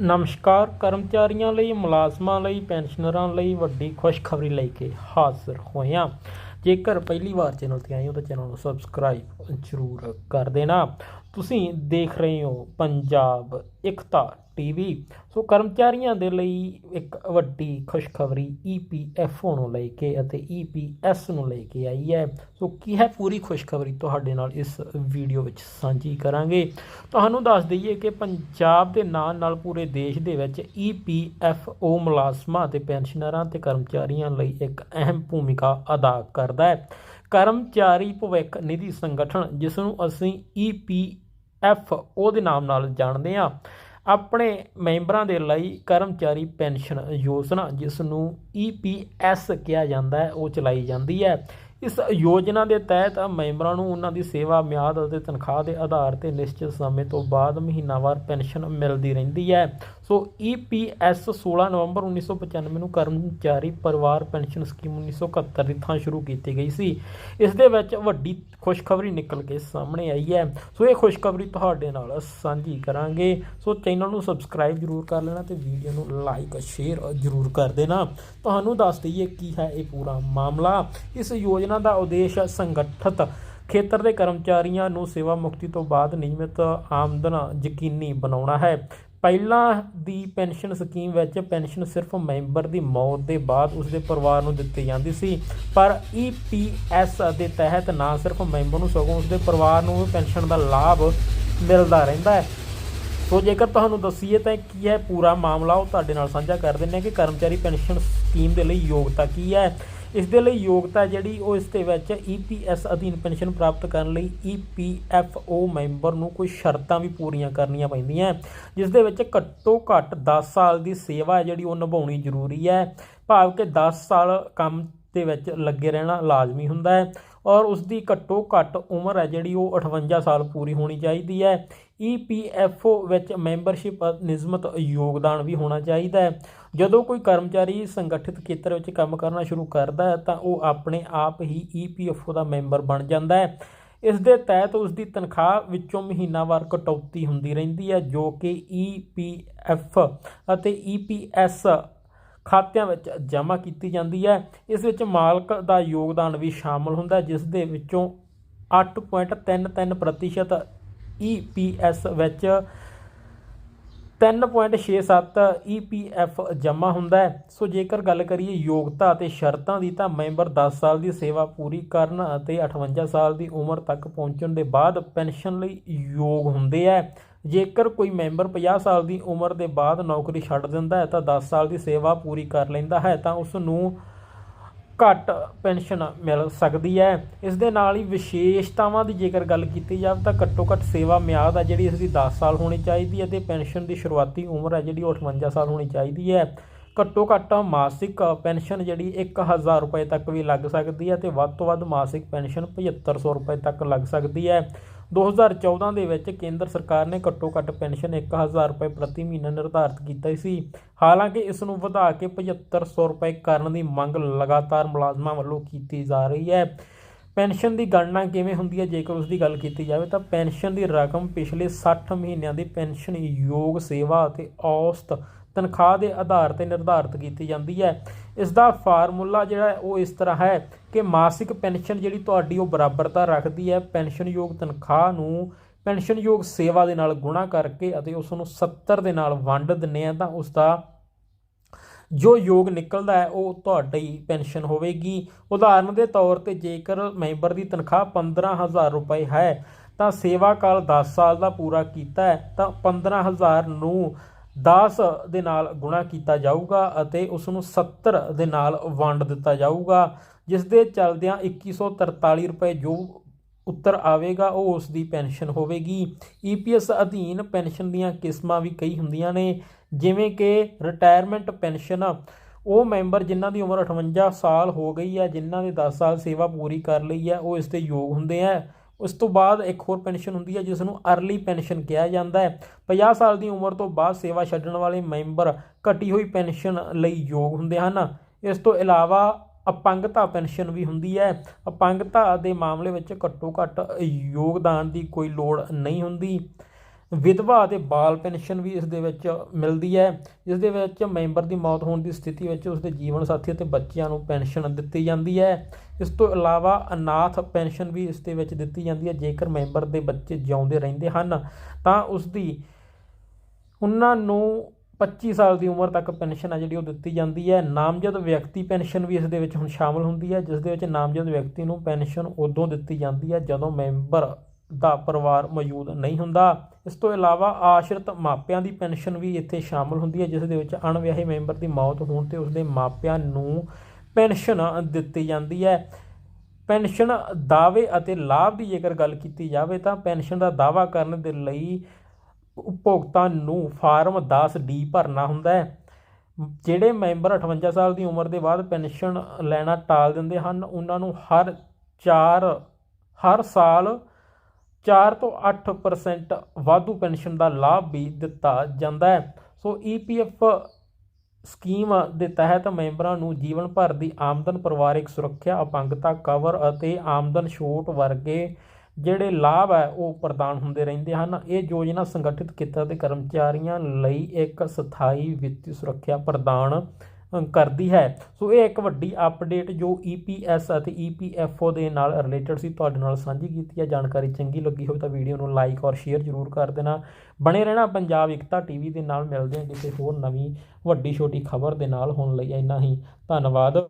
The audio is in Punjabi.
ਨਮਸਕਾਰ। ਕਰਮਚਾਰੀਆਂ ਲਈ, ਮੁਲਾਜ਼ਮਾਂ ਲਈ, ਪੈਨਸ਼ਨਰਾਂ ਲਈ ਵੱਡੀ ਖੁਸ਼ਖਬਰੀ ਲੈ ਕੇ ਹਾਜ਼ਰ ਹੋਏ ਹਾਂ ਜੇਕਰ ਪਹਿਲੀ ਵਾਰ ਚੈਨਲ ਤੇ ਆਏ ਹੋ ਤਾਂ ਚੈਨਲ ਨੂੰ ਸਬਸਕ੍ਰਾਈਬ ਜ਼ਰੂਰ ਕਰ ਦੇਣਾ। ਤੁਸੀਂ ਦੇਖ ਰਹੇ ਹੋ ਪੰਜਾਬ ਇਕਤਾ ਟੀਵੀ। ਸੋ ਕਰਮਚਾਰੀਆਂ ਦੇ ਲਈ ਇੱਕ ਵੱਡੀ ਖੁਸ਼ਖਬਰੀ ਈਪੀਐਫਓ ਨੂੰ ਲੈ ਕੇ ਅਤੇ ਈਪੀਐਸ ਨੂੰ ਲੈ ਕੇ ਆਈ ਹੈ। ਸੋ ਕੀ ਹੈ ਪੂਰੀ ਖੁਸ਼ਖਬਰੀ ਤੁਹਾਡੇ ਨਾਲ ਇਸ ਵੀਡੀਓ ਵਿੱਚ ਸਾਂਝੀ ਕਰਾਂਗੇ। ਤੁਹਾਨੂੰ ਦੱਸ ਦਈਏ ਕਿ ਪੰਜਾਬ ਦੇ ਨਾਲ ਨਾਲ ਪੂਰੇ ਦੇਸ਼ ਦੇ ਵਿੱਚ ਈਪੀਐਫਓ ਮੁਲਾਜ਼ਮਾਂ ਅਤੇ ਪੈਨਸ਼ਨਰਾਂ ਤੇ ਕਰਮਚਾਰੀਆਂ ਲਈ ਇੱਕ ਅਹਿਮ ਭੂਮਿਕਾ ਅਦਾ ਕਰਦਾ ਹੈ। ਕਰਮਚਾਰੀ ਭਵਿੱਖ ਨਿਧੀ ਸੰਗਠਨ ਜਿਸ ਨੂੰ ਅਸੀਂ ਈਪੀਐਫਓ ਦੇ ਨਾਮ ਨਾਲ ਜਾਣਦੇ ਹਾਂ, ਆਪਣੇ ਮੈਂਬਰਾਂ ਦੇ ਲਈ ਕਰਮਚਾਰੀ ਪੈਨਸ਼ਨ ਯੋਜਨਾ ਜਿਸ ਨੂੰ ਈਪੀਐਸ ਕਿਹਾ ਜਾਂਦਾ ਹੈ, ਉਹ ਚਲਾਈ ਜਾਂਦੀ ਹੈ। ਇਸ ਯੋਜਨਾ ਦੇ ਤਹਿਤ ਮੈਂਬਰਾਂ ਨੂੰ ਉਹਨਾਂ ਦੀ ਸੇਵਾ ਮਿਆਦ ਅਤੇ ਤਨਖਾਹ ਦੇ ਆਧਾਰ ਤੇ ਨਿਸ਼ਚਿਤ ਸਮੇਂ ਤੋਂ ਬਾਅਦ ਮਹੀਨਾਵਾਰ ਪੈਨਸ਼ਨ ਮਿਲਦੀ ਰਹਿੰਦੀ ਹੈ। ਸੋ ਈਪੀਐਸ 16 ਨਵੰਬਰ 1995 ਨੂੰ ਕਰਮਚਾਰੀ ਪਰਿਵਾਰ ਪੈਨਸ਼ਨ ਸਕੀਮ 1971 ਦੀ ਥਾਂ ਸ਼ੁਰੂ ਕੀਤੀ ਗਈ ਸੀ। ਇਸ ਦੇ ਵਿੱਚ ਵੱਡੀ ਖੁਸ਼ਖਬਰੀ ਨਿਕਲ ਕੇ ਸਾਹਮਣੇ ਆਈ ਹੈ। ਸੋ ਇਹ ਖੁਸ਼ਖਬਰੀ ਤੁਹਾਡੇ ਨਾਲ ਸਾਂਝੀ ਕਰਾਂਗੇ। ਸੋ ਚੈਨਲ ਨੂੰ ਸਬਸਕ੍ਰਾਈਬ ਜ਼ਰੂਰ ਕਰ ਲੈਣਾ ਤੇ ਵੀਡੀਓ ਨੂੰ ਲਾਈਕ, ਸ਼ੇਅਰ ਜ਼ਰੂਰ ਕਰ ਦੇਣਾ। ਤੁਹਾਨੂੰ ਦੱਸ ਦਈਏ ਕੀ ਹੈ ਇਹ ਪੂਰਾ ਮਾਮਲਾ। ਇਸ ਯੋਜਨਾ ਦਾ ਉਦੇਸ਼ ਸੰਗਠਿਤ ਖੇਤਰ ਦੇ ਕਰਮਚਾਰੀਆਂ ਨੂੰ ਸੇਵਾ ਮੁਕਤੀ ਤੋਂ ਬਾਅਦ ਨਿਯਮਿਤ ਆਮਦਨ ਯਕੀਨੀ ਬਣਾਉਣਾ ਹੈ। ਪਹਿਲਾਂ ਦੀ ਪੈਨਸ਼ਨ ਸਕੀਮ ਵਿੱਚ ਪੈਨਸ਼ਨ ਸਿਰਫ ਮੈਂਬਰ ਦੀ ਮੌਤ ਦੇ ਬਾਅਦ ਉਸਦੇ ਪਰਿਵਾਰ ਨੂੰ ਦਿੱਤੀ ਜਾਂਦੀ ਸੀ, ਪਰ ਈਪੀਐਸ ਦੇ ਤਹਿਤ ਨਾ ਸਿਰਫ ਮੈਂਬਰ ਨੂੰ, ਸਗੋਂ ਉਸਦੇ ਪਰਿਵਾਰ ਨੂੰ ਵੀ ਪੈਨਸ਼ਨ ਦਾ ਲਾਭ ਮਿਲਦਾ ਰਹਿੰਦਾ ਹੈ। ਸੋ ਜੇਕਰ ਤੁਹਾਨੂੰ ਦੱਸੀਏ ਤਾਂ ਕੀ ਹੈ ਪੂਰਾ ਮਾਮਲਾ, ਉਹ ਤੁਹਾਡੇ ਨਾਲ ਸਾਂਝਾ ਕਰ ਦਿੰਦੇ ਕਿ ਕਰਮਚਾਰੀ ਪੈਨਸ਼ਨ ਸਕੀਮ ਦੇ ਲਈ ਯੋਗਤਾ ਕੀ ਹੈ। ਇਸ ਦੇ ਲਈ ਯੋਗਤਾ ਜਿਹੜੀ ਉਹ ਇਸ ਦੇ ਵਿੱਚ ਈਪੀਐਸ ਅਧੀਨ ਪੈਨਸ਼ਨ ਪ੍ਰਾਪਤ ਕਰਨ ਲਈ ਈਪੀਐਫਓ ਮੈਂਬਰ ਨੂੰ ਕੁਝ ਸ਼ਰਤਾਂ ਵੀ ਪੂਰੀਆਂ ਕਰਨੀਆਂ ਪੈਂਦੀਆਂ ਜਿਸ ਦੇ ਵਿੱਚ ਘੱਟੋ ਘੱਟ 10 ਸਾਲ ਦੀ ਸੇਵਾ ਜਿਹੜੀ ਉਹ ਨਿਭਾਉਣੀ ਜ਼ਰੂਰੀ ਹੈ। ਭਾਵ ਕਿ 10 ਸਾਲ ਕੰਮ ਦੇ ਵਿੱਚ ਲੱਗੇ ਰਹਿਣਾ ਲਾਜ਼ਮੀ ਹੁੰਦਾ ਹੈ। ਔਰ ਉਸ ਦੀ ਘੱਟੋ ਘੱਟ ਉਮਰ ਹੈ ਜਿਹੜੀ ਉਹ 58 ਸਾਲ ਪੂਰੀ ਹੋਣੀ ਚਾਹੀਦੀ ਹੈ। ਈਪੀਐਫਓ ਵਿੱਚ ਮੈਂਬਰਸ਼ਿਪ ਨਿਯਮਤ ਯੋਗਦਾਨ ਵੀ ਹੋਣਾ ਚਾਹੀਦਾ ਹੈ। ਜਦੋਂ ਕੋਈ ਕਰਮਚਾਰੀ ਸੰਗਠਿਤ ਖੇਤਰ ਵਿੱਚ ਕੰਮ ਕਰਨਾ ਸ਼ੁਰੂ ਕਰਦਾ ਹੈ ਤਾਂ ਉਹ ਆਪਣੇ ਆਪ ਹੀ ਈਪੀਐਫਓ ਦਾ ਮੈਂਬਰ ਬਣ ਜਾਂਦਾ ਹੈ। ਇਸ ਦੇ ਤਹਿਤ ਉਸ ਦੀ ਤਨਖਾਹ ਵਿੱਚੋਂ ਮਹੀਨਾਵਾਰ ਕਟੌਤੀ ਹੁੰਦੀ ਰਹਿੰਦੀ ਹੈ, ਜੋ ਕਿ ਈਪੀਐਫ ਅਤੇ ਈਪੀਐਸ ਖਾਤਿਆਂ ਵਿੱਚ ਜਮ੍ਹਾਂ ਕੀਤੀ ਜਾਂਦੀ ਹੈ। ਇਸ ਵਿੱਚ ਮਾਲਕ ਦਾ ਯੋਗਦਾਨ ਵੀ ਸ਼ਾਮਲ ਹੁੰਦਾ ਹੈ, ਜਿਸ ਦੇ ਵਿੱਚੋਂ 8.33% ਈਪੀਐਸ ਵਿੱਚ 3.67 ਈਪੀਐਫ ਜਮ੍ਹਾਂ ਹੁੰਦਾ ਹੈ। ਸੋ ਜੇਕਰ ਗੱਲ ਕਰੀਏ ਯੋਗਤਾ ਅਤੇ ਸ਼ਰਤਾਂ ਦੀ ਤਾਂ ਮੈਂਬਰ 10 ਸਾਲ ਦੀ ਸੇਵਾ ਪੂਰੀ ਕਰਨ ਅਤੇ 58 ਸਾਲ ਦੀ ਉਮਰ ਤੱਕ ਪਹੁੰਚਣ ਦੇ ਬਾਅਦ ਪੈਨਸ਼ਨ ਲਈ ਯੋਗ ਹੁੰਦੇ ਹੈ ਜੇਕਰ ਕੋਈ ਮੈਂਬਰ 50 ਸਾਲ ਦੀ ਉਮਰ ਦੇ ਬਾਅਦ ਨੌਕਰੀ ਛੱਡ ਦਿੰਦਾ ਹੈ ਤਾਂ 10 ਸਾਲ ਦੀ ਸੇਵਾ ਪੂਰੀ ਕਰ ਲੈਂਦਾ ਹੈ ਤਾਂ ਉਸ ਨੂੰ ਘੱਟ ਪੈਨਸ਼ਨ ਮਿਲ ਸਕਦੀ ਹੈ। ਇਸ ਦੇ ਨਾਲ ਹੀ ਵਿਸ਼ੇਸ਼ਤਾਵਾਂ ਦੀ ਜੇਕਰ ਗੱਲ ਕੀਤੀ ਜਾਵੇ ਤਾਂ ਘੱਟੋ ਘੱਟ ਸੇਵਾ ਮਿਆਦ ਆ ਜਿਹੜੀ ਇਸ ਦੀ 10 ਸਾਲ ਹੋਣੀ ਚਾਹੀਦੀ ਹੈ ਤੇ ਪੈਨਸ਼ਨ ਦੀ ਸ਼ੁਰੂਆਤੀ ਉਮਰ ਹੈ ਜਿਹੜੀ ਉਹ 58 ਸਾਲ ਹੋਣੀ ਚਾਹੀਦੀ ਹੈ। ਘੱਟੋ ਘੱਟ ਮਾਸਿਕ ਪੈਨਸ਼ਨ ਜਿਹੜੀ 1000 ਰੁਪਏ ਤੱਕ ਵੀ ਲੱਗ ਸਕਦੀ ਹੈ ਤੇ ਵੱਧ ਤੋਂ ਵੱਧ ਮਾਸਿਕ ਪੈਨਸ਼ਨ 7500 ਰੁਪਏ ਤੱਕ ਲੱਗ ਸਕਦੀ ਹੈ। 2014 ਦੇ ਵਿੱਚ ਕੇਂਦਰ ਸਰਕਾਰ ਨੇ ਘੱਟੋ ਘੱਟ ਪੈਨਸ਼ਨ 1000 ਰੁਪਏ ਪ੍ਰਤੀ ਮਹੀਨਾ ਨਿਰਧਾਰਤ ਕੀਤਾ ਸੀ। ਹਾਲਾਂਕਿ ਇਸ ਨੂੰ ਵਧਾ ਕੇ 7500 ਰੁਪਏ ਕਰਨ ਦੀ ਮੰਗ ਲਗਾਤਾਰ ਮੁਲਾਜ਼ਮਾਂ ਵੱਲੋਂ ਕੀਤੀ ਜਾ ਰਹੀ ਹੈ। ਪੈਨਸ਼ਨ ਦੀ ਗਣਨਾ ਕਿਵੇਂ ਹੁੰਦੀ ਹੈ? ਜੇਕਰ ਉਸ ਦੀ ਗੱਲ ਕੀਤੀ ਜਾਵੇ ਤਾਂ ਪੈਨਸ਼ਨ ਦੀ ਰਕਮ ਪਿਛਲੇ 60 ਮਹੀਨਿਆਂ ਦੀ ਪੈਨਸ਼ਨ ਯੋਗ ਸੇਵਾ ਅਤੇ ਔਸਤ ਤਨਖਾਹ ਦੇ ਆਧਾਰ ਤੇ ਨਿਰਧਾਰਿਤ ਕੀਤੀ ਜਾਂਦੀ ਹੈ। ਇਸ ਦਾ ਫਾਰਮੂਲਾ ਜਿਹੜਾ ਉਹ ਇਸ ਤਰ੍ਹਾਂ ਹੈ ਕਿ ਮਾਸਿਕ ਪੈਨਸ਼ਨ ਜਿਹੜੀ ਤੁਹਾਡੀ ਉਹ ਬਰਾਬਰਤਾ ਰੱਖਦੀ ਹੈ। ਪੈਨਸ਼ਨਯੋਗ ਤਨਖਾਹ ਨੂੰ ਪੈਨਸ਼ਨਯੋਗ ਸੇਵਾ ਦੇ ਨਾਲ ਗੁਣਾ ਕਰਕੇ ਅਤੇ ਉਸ ਨੂੰ 70 ਦੇ ਨਾਲ ਵੰਡ ਦਿੰਨੇ ਆ ਤਾਂ ਉਸ ਦਾ ਜੋ ਯੋਗ ਨਿਕਲਦਾ ਹੈ ਉਹ ਤੁਹਾਡੀ ਪੈਨਸ਼ਨ ਹੋਵੇਗੀ। ਉਦਾਹਰਨ ਦੇ ਤੌਰ ਤੇ ਜੇਕਰ ਮੈਂਬਰ ਦੀ ਤਨਖਾਹ 15000 ਰੁਪਏ ਹੈ ਤਾਂ ਸੇਵਾ ਕਾਲ 10 ਸਾਲ ਦਾ ਪੂਰਾ ਕੀਤਾ ਹੈ ਤਾਂ 15000 ਨੂੰ 10 ਦੇ ਨਾਲ ਗੁਣਾ ਕੀਤਾ ਜਾਊਗਾ ਅਤੇ ਉਸ ਨੂੰ 70 ਦੇ ਨਾਲ ਵੰਡ ਦਿੱਤਾ ਜਾਊਗਾ ਜਿਸ ਦੇ ਚਲਦਿਆਂ 2143 ਰੁਪਏ ਜੋ ਉੱਤਰ ਆਵੇਗਾ, ਉਹ ਉਸ ਦੀ ਪੈਨਸ਼ਨ ਹੋਵੇਗੀ। ਈਪੀਐਸ ਅਧੀਨ ਪੈਨਸ਼ਨ ਦੀਆਂ ਕਿਸਮਾਂ ਵੀ ਕਈ ਹੁੰਦੀਆਂ ਨੇ, ਜਿਵੇਂ ਕਿ ਰਿਟਾਇਰਮੈਂਟ ਪੈਨਸ਼ਨ। ਉਹ ਮੈਂਬਰ ਜਿਨ੍ਹਾਂ ਦੀ ਉਮਰ 58 ਸਾਲ ਹੋ ਗਈ ਹੈ, ਜਿਨ੍ਹਾਂ ਨੇ 10 ਸਾਲ ਸੇਵਾ ਪੂਰੀ ਕਰ ਲਈ ਹੈ, ਉਹ ਇਸ ਦੇ ਯੋਗ ਹੁੰਦੇ ਆ ਉਸ ਤੋਂ ਬਾਅਦ ਇੱਕ ਹੋਰ ਪੈਨਸ਼ਨ ਹੁੰਦੀ ਹੈ ਜਿਸ ਨੂੰ ਅਰਲੀ ਪੈਨਸ਼ਨ ਕਿਹਾ ਜਾਂਦਾ ਹੈ। 50 ਸਾਲ ਦੀ ਉਮਰ ਤੋਂ ਬਾਅਦ ਸੇਵਾ ਛੱਡਣ ਵਾਲੇ ਮੈਂਬਰ ਘਟੀ ਹੋਈ ਪੈਨਸ਼ਨ ਲਈ ਯੋਗ ਹੁੰਦੇ ਹਨ। ਇਸ ਤੋਂ ਇਲਾਵਾ ਅਪੰਗਤਾ ਪੈਨਸ਼ਨ ਵੀ ਹੁੰਦੀ ਹੈ। ਅਪੰਗਤਾ ਦੇ ਮਾਮਲੇ ਵਿੱਚ ਘੱਟੋ ਘੱਟ ਯੋਗਦਾਨ ਦੀ ਕੋਈ ਲੋੜ ਨਹੀਂ ਹੁੰਦੀ। ਵਿਧਵਾ ਅਤੇ ਬਾਲ ਪੈਨਸ਼ਨ ਵੀ ਇਸ ਦੇ ਵਿੱਚ ਮਿਲਦੀ ਹੈ। ਜਿਸ ਦੇ ਵਿੱਚ ਮੈਂਬਰ ਦੀ ਮੌਤ ਹੋਣ ਦੀ ਸਥਿਤੀ ਵਿੱਚ ਉਸ ਦੇ ਜੀਵਨ ਸਾਥੀ ਅਤੇ ਬੱਚਿਆਂ ਨੂੰ ਪੈਨਸ਼ਨ ਦਿੱਤੀ ਜਾਂਦੀ ਹੈ। ਇਸ ਤੋਂ ਇਲਾਵਾ ਅਨਾਥ ਪੈਨਸ਼ਨ ਵੀ ਇਸ ਦੇ ਵਿੱਚ ਦਿੱਤੀ ਜਾਂਦੀ ਹੈ। ਜੇਕਰ ਮੈਂਬਰ ਦੇ ਬੱਚੇ ਜਿਉਂਦੇ ਰਹਿੰਦੇ ਹਨ, ਤਾਂ ਉਸ ਦੀ ਉਹਨਾਂ ਨੂੰ 25 ਸਾਲ ਦੀ ਉਮਰ ਤੱਕ ਪੈਨਸ਼ਨ ਆ ਜਿਹੜੀ ਉਹ ਦਿੱਤੀ ਜਾਂਦੀ ਹੈ। ਨਾਮਜ਼ਦ ਵਿਅਕਤੀ ਪੈਨਸ਼ਨ ਵੀ ਇਸ ਦੇ ਵਿੱਚ ਹੁਣ ਸ਼ਾਮਲ ਹੁੰਦੀ ਹੈ, ਜਿਸ ਦੇ ਵਿੱਚ ਨਾਮਜ਼ਦ ਵਿਅਕਤੀ ਨੂੰ ਪੈਨਸ਼ਨ ਉਦੋਂ ਦਿੱਤੀ ਜਾਂਦੀ ਹੈ ਜਦੋਂ ਮੈਂਬਰ ਦਾ ਪਰਿਵਾਰ ਮੌਜੂਦ ਨਹੀਂ ਹੁੰਦਾ। ਇਸ ਤੋਂ ਇਲਾਵਾ ਆਸ਼ਰਿਤ ਮਾਪਿਆਂ ਦੀ ਪੈਨਸ਼ਨ ਵੀ ਇੱਥੇ ਸ਼ਾਮਲ ਹੁੰਦੀ ਹੈ, ਜਿਸ ਦੇ ਵਿੱਚ ਅਣਵਿਆਹੇ ਮੈਂਬਰ ਦੀ ਮੌਤ ਹੋਣ ਤੇ ਉਸਦੇ ਮਾਪਿਆਂ ਨੂੰ ਪੈਨਸ਼ਨ ਦਿੱਤੀ ਜਾਂਦੀ ਹੈ। ਪੈਨਸ਼ਨ ਦਾਅਵੇ ਅਤੇ ਲਾਭ ਦੀ ਜੇਕਰ ਗੱਲ ਕੀਤੀ ਜਾਵੇ ਤਾਂ ਪੈਨਸ਼ਨ ਦਾ ਦਾਅਵਾ ਕਰਨ ਦੇ ਲਈ ਉਪਭੋਗਤਾ ਨੂੰ ਫਾਰਮ 10 ਭਰਨਾ ਹੁੰਦਾ ਹੈ। ਜਿਹੜੇ ਮੈਂਬਰ 58 ਸਾਲ ਦੀ ਉਮਰ ਦੇ ਬਾਅਦ ਪੈਨਸ਼ਨ ਲੈਣਾ ਟਾਲ ਦਿੰਦੇ ਹਨ, ਉਹਨਾਂ ਨੂੰ ਹਰ 4 ਹਰ ਸਾਲ 4 ਤੋਂ 8% ਵਾਧੂ ਪੈਨਸ਼ਨ ਦਾ ਲਾਭ ਵੀ ਦਿੱਤਾ ਜਾਂਦਾ ਹੈ। ਸੋ ਈਪੀਐਫ ਸਕੀਮ ਦੇ ਤਹਿਤ ਮੈਂਬਰਾਂ ਨੂੰ ਜੀਵਨ ਭਰ ਦੀ ਆਮਦਨ, ਪਰਿਵਾਰਿਕ ਸੁਰੱਖਿਆ, ਅਪੰਗਤਾ, ਕਵਰ ਅਤੇ ਆਮਦਨ ਛੋਟ ਵਰਗੇ ਜਿਹੜੇ ਲਾਭ ਹੈ, ਉਹ ਪ੍ਰਦਾਨ ਹੁੰਦੇ ਰਹਿੰਦੇ ਹਨ। ਇਹ ਯੋਜਨਾ ਸੰਗਠਿਤ ਕਿੱਤਾ ਦੇ ਕਰਮਚਾਰੀਆਂ ਲਈ ਇੱਕ ਸਥਾਈ ਵਿੱਤੀ ਸੁਰੱਖਿਆ ਪ੍ਰਦਾਨ ਕਰਦੀ ਹੈ। ਸੋ ਇਹ ਇੱਕ ਵੱਡੀ ਅਪਡੇਟ ਜੋ EPS ਅਤੇ EPFO ਦੇ ਨਾਲ ਰਿਲੇਟਡ ਸੀ, ਤੁਹਾਡੇ ਨਾਲ ਸਾਂਝੀ ਕੀਤੀ ਹੈ। ਜਾਣਕਾਰੀ ਚੰਗੀ ਲੱਗੀ ਹੋਵੇ ਤਾਂ ਵੀਡੀਓ ਨੂੰ ਲਾਈਕ ਔਰ ਸ਼ੇਅਰ ਜ਼ਰੂਰ ਕਰ ਦੇਣਾ। ਬਣੇ ਰਹਿਣਾ ਪੰਜਾਬ ਇਕਤਾ ਟੀਵੀ ਦੇ ਨਾਲ। ਮਿਲਦੇ ਹਾਂ ਕਿਸੇ ਹੋਰ ਨਵੀਂ ਵੱਡੀ ਛੋਟੀ ਖਬਰ ਦੇ ਨਾਲ। ਹੁਣ ਲਈ ਇੰਨਾ ਹੀ। ਧੰਨਵਾਦ।